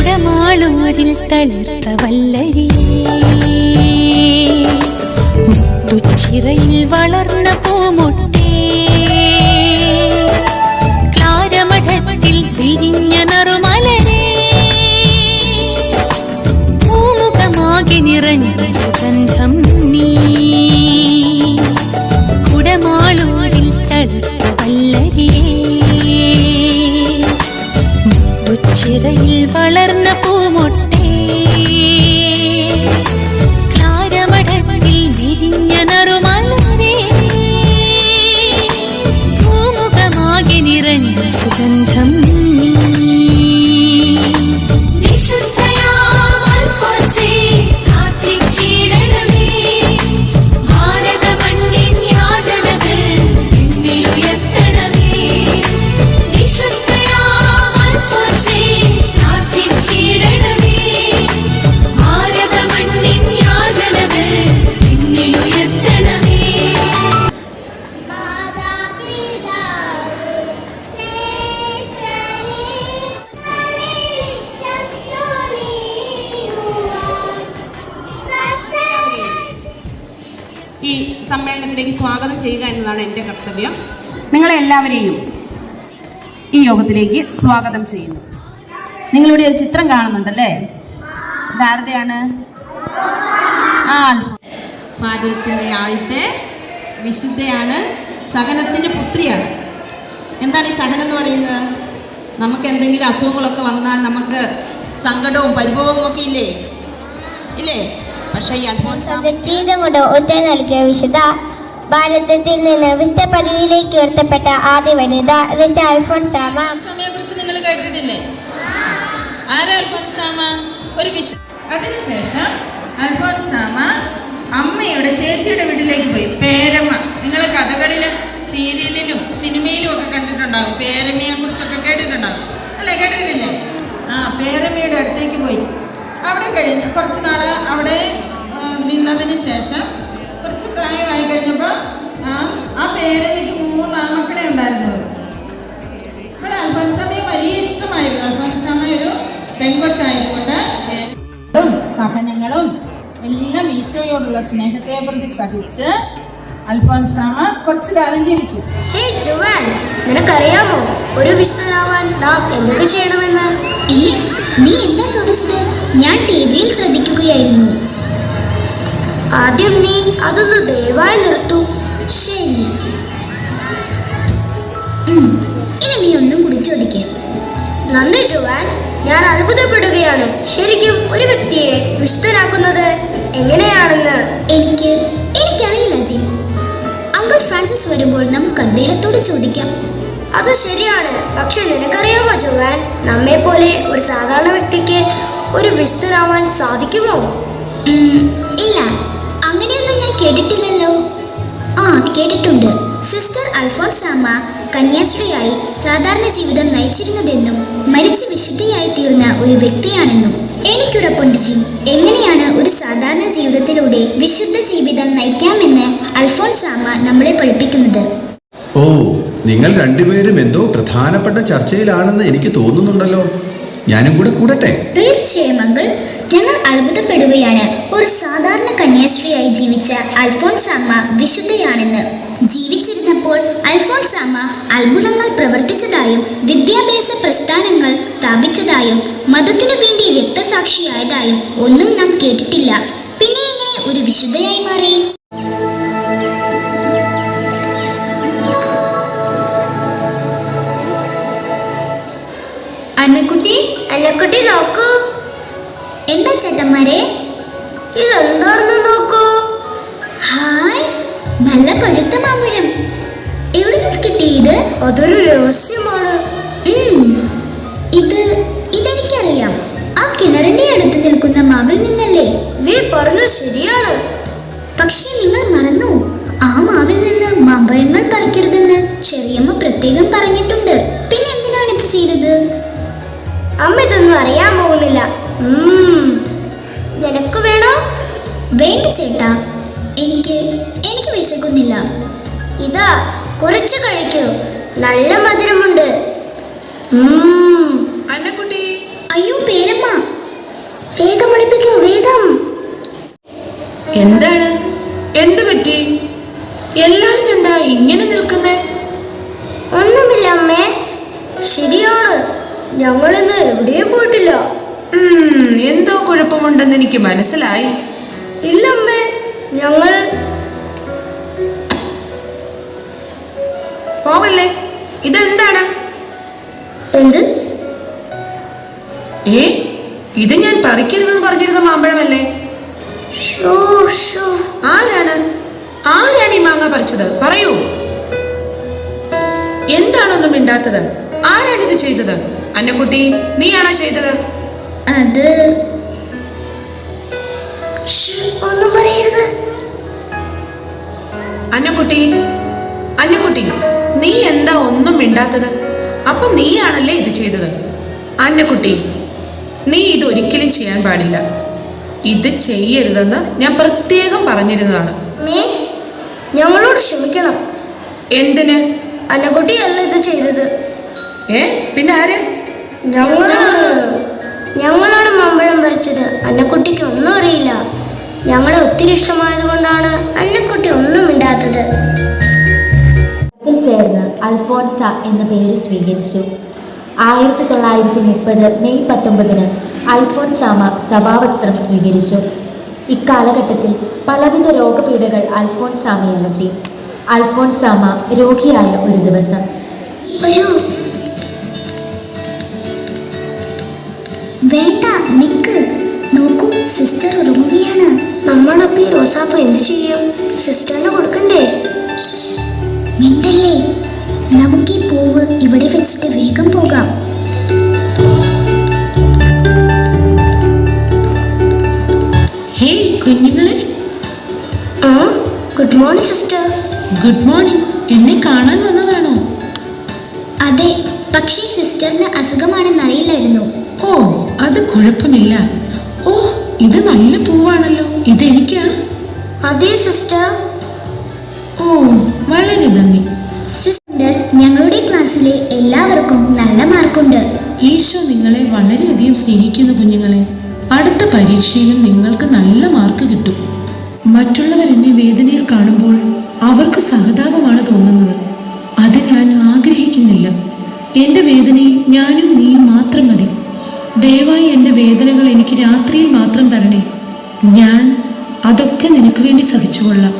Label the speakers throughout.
Speaker 1: കുടമാളൂരിൽ തളിർത്ത വല്ലരിയേ. മുത്തുച്ചിറയിൽ വളർന്ന പൂമുട്ടേ. ക്ലാരമഠത്തിൽ വിരിഞ്ഞ നറുമലരേ. പൂമുഖമാകെ നിറഞ്ഞ
Speaker 2: നിങ്ങളെല്ലാവരെയും ഈ യോഗത്തിലേക്ക് സ്വാഗതം ചെയ്യുന്നു. നിങ്ങളിവിടെ ഒരു ചിത്രം കാണുന്നുണ്ടല്ലേ? ഇതാരുടെയാണ് ആ.
Speaker 3: ഭാരതത്തിന്റെ ആദ്യത്തെ വിശുദ്ധയാണ് സഹനത്തിന്റെ പുത്രിയാണ്. എന്താണ് ഈ സഹനം എന്ന് പറയുന്നത്? നമുക്ക് എന്തെങ്കിലും അസുഖങ്ങളൊക്കെ വന്നാൽ നമുക്ക് സങ്കടവും പരിഭവവും ഒക്കെ ഇല്ലേ? ഇല്ലേ? പക്ഷേ ഈ അൽഫോൻസാമ
Speaker 4: ജീവിതം കൊണ്ട് ഒറ്റ നൽകിയ വിശുദ്ധ ഭാരതത്തിൽ നിന്ന് വിശുദ്ധ പദവിയിലേക്ക് ഉയർത്തപ്പെട്ട ആദ്യ വനിത വിശുദ്ധ അൽഫോൻസാമ
Speaker 3: അൽഫോൻസാമയെ കുറിച്ച് നിങ്ങൾ കേട്ടിട്ടില്ലേ? ആരാ അൽഫോൻസാമ ഒരു വിശ അതിനുശേഷം അൽഫോൻസാമ അമ്മയുടെ ചേച്ചിയുടെ വീട്ടിലേക്ക് പോയി. പേരമ്മ. നിങ്ങൾ കഥകളിലും സീരിയലിലും സിനിമയിലും ഒക്കെ കണ്ടിട്ടുണ്ടാകും. പേരമ്മയെ കുറിച്ചൊക്കെ കേട്ടിട്ടുണ്ടാകും. അല്ലേ? കേട്ടിട്ടില്ലേ? ആ പേരമ്മയുടെ അടുത്തേക്ക് പോയി. അവിടെ കഴിഞ്ഞ് കുറച്ച് നാൾ അവിടെ നിന്നതിന് ശേഷം കുറച്ച് പ്രായമായി കഴിഞ്ഞപ്പോൾ ആ ആ പേരമ്മയ്ക്ക് മൂന്ന് ആമക്കളെ ഉണ്ടായിരുന്നുള്ളൂ. ഇവിടെ അൽഫോൻസാമയെ വലിയ ഇഷ്ടമായിരുന്നു. അൽഫോൻസാമ ഒരു പെങ്കൊച്ചായതുകൊണ്ട് ും
Speaker 2: സഹനങ്ങളും എല്ലാം ഈശോയോടുള്ള സ്നേഹത്തെ പ്രതി സഹിച്ച് അൽഫോൻസാമ കുറച്ചു കാലം ജീവിച്ചു.
Speaker 4: ഹേ ജുവാൻ നിനക്കറിയാമോ? ഒരു വിഷ്ണുരാവാൻ നാം എന്തൊക്കെ ചെയ്യണമെന്ന്? ഈ നീ എന്താ ചോദിച്ചത്? ഞാൻ ടി വിയിൽ ശ്രദ്ധിക്കുകയായിരുന്നു. ആദ്യം നീ അതൊന്ന് ദയവായി നിർത്തു. ശരി. ഇനി നീ ഒന്നും കൂടി ചോദിക്കേ. നന്ദി ചോവാൻ ഞാൻ അത്ഭുതപ്പെടുകയാണ്. ശരിക്കും ഒരു വ്യക്തിയെ വിശുദ്ധനാക്കുന്നത് എങ്ങനെയാണെന്ന് എനിക്ക് എനിക്കറിയില്ല ജി. അങ്കിൾ ഫ്രാൻസിസ് വരുമ്പോൾ നമുക്ക് അദ്ദേഹത്തോട് ചോദിക്കാം. അത് ശരിയാണ്. പക്ഷെ നിനക്കറിയാമോ ജോവാൻ? നമ്മെ പോലെ ഒരു സാധാരണ വ്യക്തിക്ക് ഒരു വിശുദ്ധനാവാൻ സാധിക്കുമോ? ഇല്ല. അങ്ങനെയൊന്നും ഞാൻ കേട്ടിട്ടില്ലല്ലോ. ആ കേട്ടിട്ടുണ്ട്. സിസ്റ്റർ അൽഫോൻസാമ്മ കന്യാശ്രീയായി സാധാരണ ജീവിതം നയിച്ചിരുന്നതെന്നും മരിച്ചു വിശുദ്ധിയായി തീർന്ന ഒരു വ്യക്തിയാണെന്നും എനിക്കുറപ്പുണ്ട് ജി. എങ്ങനെയാണ് ഒരു സാധാരണ ജീവിതത്തിലൂടെ വിശുദ്ധ ജീവിതം നയിക്കാമെന്ന് അൽഫോൻസാമ്മ നമ്മളെ പഠിപ്പിക്കുന്നത്?
Speaker 5: ഓ നിങ്ങൾ രണ്ടുപേരും എന്തോ പ്രധാനപ്പെട്ട ചർച്ചയിലാണെന്ന് എനിക്ക് തോന്നുന്നുണ്ടല്ലോ. ഞാനും കൂടെ കൂടട്ടെ?
Speaker 4: തീർച്ചയായും അങ്കിൾ. ഞങ്ങൾ അത്ഭുതപ്പെടുകയാണ്. ഒരു സാധാരണ കന്യാസ്ത്രീയായി ജീവിച്ച അൽഫോൻസാമ്മ വിശുദ്ധയാണെന്ന്. ജീവിച്ചിരുന്നപ്പോൾ അൽഫോൻസാമ്മ അത്ഭുതങ്ങൾ പ്രവർത്തിച്ചതായും വിദ്യാഭ്യാസ പ്രസ്ഥാനങ്ങൾ സ്ഥാപിച്ചതായും മതത്തിനു വേണ്ടി രക്തസാക്ഷിയായതായും ഒന്നും നാം കേട്ടിട്ടില്ല. പിന്നെ എങ്ങനെ ഒരു വിശുദ്ധയായി മാറി?
Speaker 6: അന്നക്കുട്ടി?
Speaker 4: അന്നക്കുട്ടി നോക്കൂ. എന്താ ചേട്ടന്മാരെ? ഇതെന്താണെന്ന് നോക്കൂ. ഹായ് നല്ല പഴുത്ത മാമ്പഴം. എവിടെ നിന്ന് കിട്ടിയത്? അതൊരു രഹസ്യമാണ്. ഇത് ഇതെനിക്കറിയാം. ആ കിണറിന്റെ അടുത്ത് നിൽക്കുന്ന മാവിൽ നിന്നല്ലേ? നീ പറഞ്ഞത് ശരിയാണ്. പക്ഷേ നിങ്ങൾ മറന്നു. ആ മാവിൽ നിന്ന് മാമ്പഴങ്ങൾ പറിക്കരുതെന്ന് ചെറിയമ്മ പ്രത്യേകം പറഞ്ഞിട്ടുണ്ട്. പിന്നെ എന്തിനാണ് ഇത് ചെയ്തത്? അമ്മ ഇതൊന്നും അറിയാൻ പോകുന്നില്ല. നിനക്ക് വേണോ? വേണ്ട ചേട്ടാ. എനിക്ക് എനിക്ക് വിശക്കുന്നില്ല. ഇതാ കുറച്ച് കഴിക്കൂ. നല്ല മധുരമുണ്ട്. അയ്യോ പേരമ്മ.
Speaker 1: വേഗം വേഗം. എന്താണ്? മനസ്സിലായി?
Speaker 6: ഇല്ല അമ്മേ ഞങ്ങൾ
Speaker 1: പോവല്ലേ? ഇതെന്താണ്?
Speaker 6: എന്ത്?
Speaker 1: ഏ ഇത് ഞാൻ പറിക്കരുതെന്ന് പറഞ്ഞിരുന്ന മാമ്പഴമല്ലേ? ആരാണ്? ആരാണ് ഈ മാങ്ങ പറിച്ചത്? പറയൂ. എന്താണൊന്നും മിണ്ടാത്തത്? ആരാണിത് ചെയ്തത്? അന്നക്കുട്ടി നീയാണോ ചെയ്തത്?
Speaker 6: അത് ഒന്നും പറയരുത്.
Speaker 1: അന്നക്കുട്ടി അന്നക്കുട്ടി നീ എന്താ ഒന്നും മിണ്ടാത്തത്? അപ്പൊ നീയാണല്ലേ ഇത് ചെയ്തത്? അന്നുകുട്ടി നീ ഇതൊരിക്കലും ചെയ്യാൻ പാടില്ല. ഇത് ചെയ്യരുതെന്ന് ഞാൻ പ്രത്യേകം പറഞ്ഞിരുന്നതാണ്.
Speaker 6: നീ ഞങ്ങളോട് ക്ഷമിക്കണം.
Speaker 1: എന്തിന്?
Speaker 6: അന്നക്കുട്ടിയല്ല ഇത് ചെയ്തത്.
Speaker 1: ഏ പിന്നെ ആര്?
Speaker 6: ഞങ്ങളാണ്. ഞങ്ങളാണ് മാമ്പഴം പറിച്ചത്. അന്നക്കുട്ടിക്ക് ഒന്നും അറിയില്ല. ഞങ്ങളെ ഒത്തിരി ഇഷ്ടമായത് കൊണ്ടാണ് അന്നക്കുട്ടി ഒന്നും മിണ്ടാത്തത്.
Speaker 7: ചേർന്ന് അൽഫോൺസ എന്ന പേര് സ്വീകരിച്ചു. ആയിരത്തി തൊള്ളായിരത്തി മുപ്പത് മെയ് പത്തൊമ്പതിന് അൽഫോൺസാമ സഭാവസ്ത്രം സ്വീകരിച്ചു. ഇക്കാലഘട്ടത്തിൽ പലവിധ രോഗപീഠകൾ അൽഫോൺസാമയെ അലട്ടി. അൽഫോൺസാമ രോഗിയായ ഒരു ദിവസം.
Speaker 6: വരൂ വേണ്ട നിക്ക്. നോക്കൂ സിസ്റ്റർ ഉറങ്ങുകയാണ്. ഈ റോസാപ്പ് എന്ത് ചെയ്യും? സിസ്റ്ററിന് കൊടുക്കണ്ടേ? മിണ്ടല്ലേ? നമുക്ക് ഈ പൂവ് ഇവിടെ വെച്ചിട്ട് വേഗം പോകാം.
Speaker 1: ഹേയ് കുഞ്ഞുങ്ങളെ.
Speaker 6: ആ good morning sister
Speaker 1: good morning എന്നെ കാണാൻ വന്നതാണോ?
Speaker 6: അതെ പക്ഷേ സിസ്റ്ററിന് അസുഖമാണെന്ന് അറിയില്ലായിരുന്നു
Speaker 1: ഓ അത് കുഴപ്പമില്ല. ഓ ഇത് നല്ല പൂവാണല്ലോ. ഇത് എനിക്ക്
Speaker 6: അതെ സിസ്റ്റർ.
Speaker 1: ഓ വളരെ നന്ദി.
Speaker 6: സിസ്റ്റർ ഞങ്ങളുടെ ക്ലാസ്സിലെ എല്ലാവർക്കും നല്ല മാർക്കുണ്ട്.
Speaker 1: ഈശോ നിങ്ങളെ വളരെയധികം സ്നേഹിക്കുന്നു കുഞ്ഞുങ്ങളെ. അടുത്ത പരീക്ഷയിലും നിങ്ങൾക്ക് നല്ല മാർക്ക് കിട്ടും. മറ്റുള്ളവർ എന്നെ വേദനയിൽ കാണുമ്പോൾ അവർക്ക് സഹതാപമാണ് തോന്നുന്നത്. അത് ഞാൻ ആഗ്രഹിക്കുന്നില്ല. എന്റെ വേദനയിൽ ഞാനും നീയും മാത്രം മതി. ദയവായി എന്റെ വേദനകൾ എനിക്ക് രാത്രിയിൽ മാത്രം തരണേ. ഞാൻ അതൊക്കെ നിനക്ക് വേണ്ടി സഹിച്ചുകൊള്ളാം.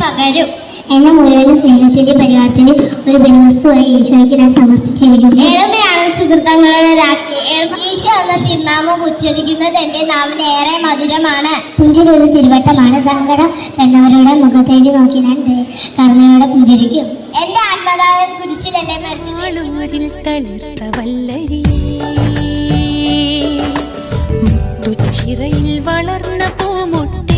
Speaker 8: പകരും. എന്നെ മുഴുവൻ സ്നേഹത്തിന്റെ പരിവാരത്തിന് ഒരു ബന്ധുവസ്തുവായി ഈശോയ്ക്ക് ഞാൻ സമർപ്പിച്ചിരിക്കുന്നു. ഏറെയാണ് സുഹൃത്തങ്ങളുടെ രാജ്ഞി ഈശോ എന്ന തിരുനാമം ഉച്ചരിക്കുന്നത് എന്റെ നാവിന് ഏറെ മധുരമാണ്. പുഞ്ചിരൊരു തിരുവട്ടമാണ്. സങ്കടം എന്നവരുടെ മുഖത്തേക്ക് നോക്കി ഞാൻ ദേ- കരുണയോടെ പുഞ്ചിരിക്കും. എന്റെ ആത്മദാനം കുരിശിലല്ലേ മരിച്ചു
Speaker 1: ആളൂരിൽ തളിർത്ത വല്ലരിയേ മുത്തുച്ചിറയിൽ വളർന്ന പൂമൊട്ടേ